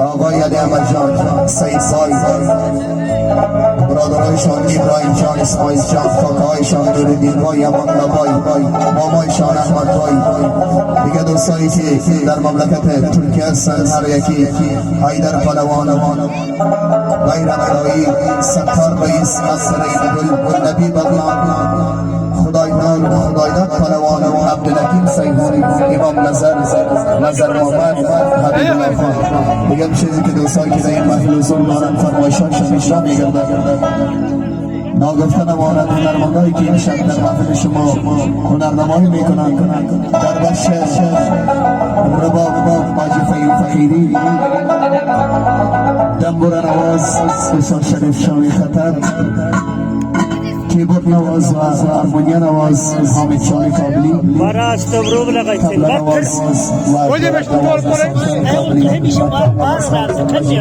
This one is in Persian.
آقای علی احمد جان سید سای برادرایشان ابراهیم جان اسماعیل جان کاکایشان نوردین بای امان بای مامایشان احمد بای. دیگه دوستایی که در مملکت ترکیه هستن هر یکی حیدر پلوان غیر الهی ستار رئیس مصر گل گل نبی بغلان خدای نال خدای نال پلوان سیدی امام نظر نظر محمد حبیب الله خان دیگه چیزی که دوستایی که در این محل حضور دارن فرمایشانشان اجرا میگردن ناگفته نماند هنرمندایی که این شب در محفل شما هنرنمایی می‌کنند. در بخش رباب ماجی فیل فقیری دنبور نواز بسیار شریف شامی خطر. کیبورد نواز و هارمونیا نواز حامد شامی کابلی Baraj Tobruk lagaysa. تبله Bak نواز و Oye, me estuvo por ahí. شامی کابلی